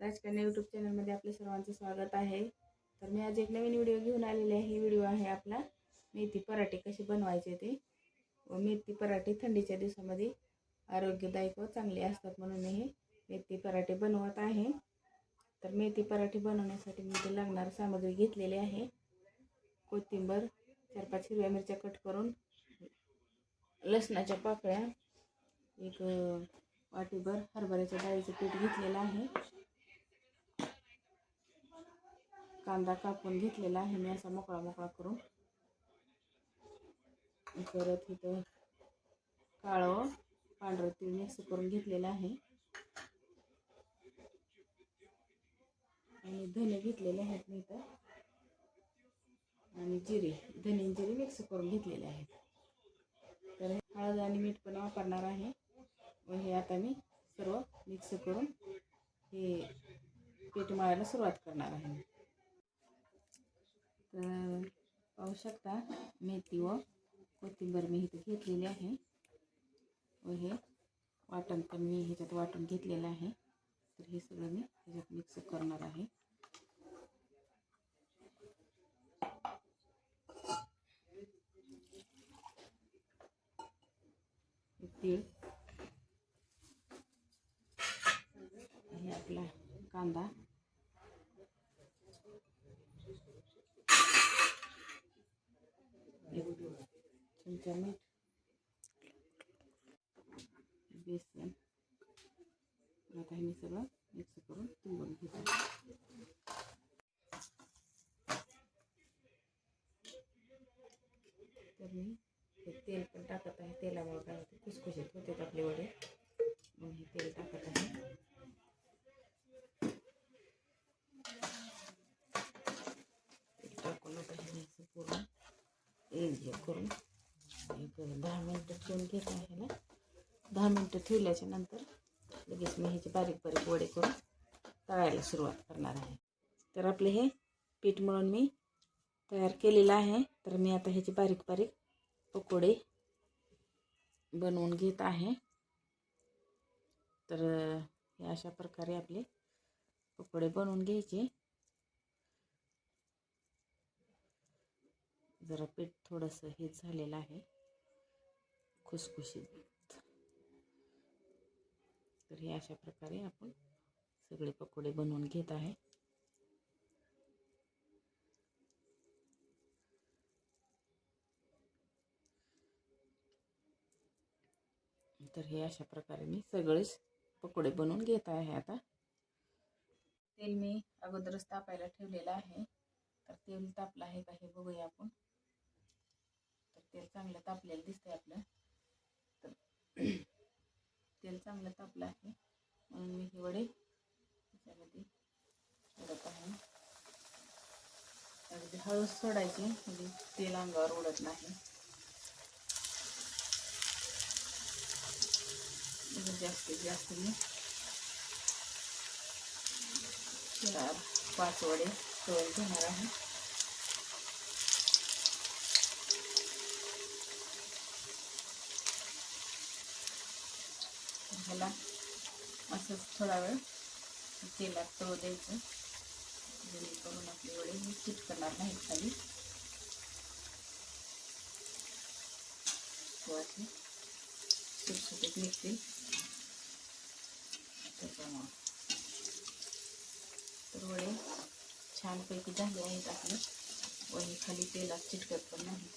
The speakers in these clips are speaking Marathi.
राजकन्या यूट्यूब चॅनलमध्ये आपल्या सर्वांचं स्वागत आहे. तर मी आज एक नवीन व्हिडिओ घेऊन आलेले आहे. व्हिडिओ आहे आपला मेथी पराठे कसे बनवायचे ते. व मेथी पराठे थंडीच्या दिवसामध्ये आरोग्यदायक व चांगले असतात म्हणून मी हे मेथी पराठे बनवत आहे. तर मेथी पराठे बनवण्यासाठी मी ते लागणार सामग्री घेतलेली आहे. कोथिंबर चार पाच हिरव्या मिरच्या कट करून लसणाच्या पाकळ्या एक वाटीभर हरभऱ्याच्या डाळीचं पीठ घेतलेलं आहे. कांदा कापून घेतलेला आहे मी असा मोकळा मोकळा करून. परत इथं काळं पांढरं तीळ मिक्स करून घेतलेलं आहे. आणि धने घेतलेले आहेत मी इथं. आणि जिरे धने जिरे मिक्स करून घेतलेले आहेत. तर हळद आणि मीठ पण वापरणार आहे. व हे आता मी सर्व मिक्स करून हे पीठ मळायला सुरुवात करणार आहे. तर पाहू शकता मेथी व कोथिंबीर मी इथे घेतलेली आहे. व हे वाटण पण मी ह्याच्यात वाटून घेतलेलं आहे. तर हे सगळं मी ह्याच्यात मिक्स करणार आहे. तीळ. आणि आपला कांदा. चमचा मीठ बेसन आता हे मी सगळं मिक्स करून तुंबून घेतो तर मी हे तेल पण टाकत आहे. तेलामुळे काय होते खुसखुशीत होते आपले वडे. मग हे तेल टाकत आहे तेल टाकून आता हे मी असं पूर्ण एक हे करून एक दहा मिनटं ठेवून घेत आहे ना दहा मिनटं ठेवल्याच्या नंतर लगेच मी ह्याचे बारीक बारीक वडे करून तळायला सुरुवात करणार आहे. तर आपले हे पीठ मळून मी तयार केलेलं आहे. तर मी आता ह्याचे बारीक बारीक पकोडे बनवून घेत आहे. तर हे अशा प्रकारे आपले पकोडे बनवून घ्यायचे. जरा पीठ थोडंसं हे झालेलं आहे. खुसखुशीत. तर हे अशा प्रकारे आपण सगळे पकोडे बनवून घेत आहे. तर हे अशा प्रकारे मी सगळेच पकोडे बनवून घेत आहे आता. तेल मी अगोदरच तापायला ठेवलेलं आहे. तर तेल तापलं आहे का हे बघूया आपण. तेल चांगलं तापलेलं दिसतंय आपलं. तर तेल चांगलं तापलं आहे. म्हणून मी हे वडे त्याच्यामध्ये सोडत आहे. अगदी हळूच सोडायचे म्हणजे तेल अंगावर उडत नाही. म्हणजे जास्तीत जास्त मी चार पाच वडे तळून घेणार आहे. ह्याला असंच थोडा वेळ तेलात तळू द्यायचं. जेणेकरून आपले वडे मी चिटकणार नाही खाली. थोडासे सुटसुटीत निघतील त्याच्यामुळं. तर वडे छानपैकी झाले आहेत आपले. वही खाली तेलात चिटकत पण नाही.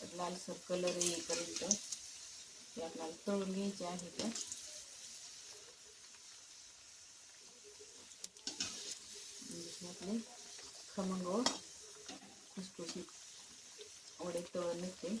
तर लालसर कलर येईपर्यंत ते आपल्याला तळून घ्यायचे आहे तर म्हणजे आपले खमंग व खुसखुशीत वडे तळून निघते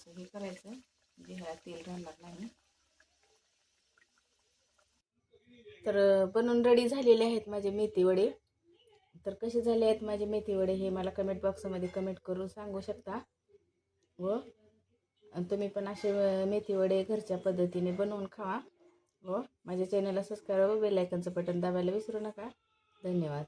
असं हे करायचं. म्हणजे ह्याला तेल राहणार नाही. तर बनून बनवून रेडी झालेले आहेत माझे मेथी वडे. तर कसे झाले आहेत माझे मेथी वडे हे मला कमेंट बॉक्समध्ये कमेंट करून सांगू शकता. व आणि तुम्ही पण असे मेथीवडे मेथी वडे घरच्या पद्धतीने बनवून खावा. व माझ्या चॅनलला सबस्क्राईब व बेलायकनचं बटन दाबायला विसरू नका. धन्यवाद.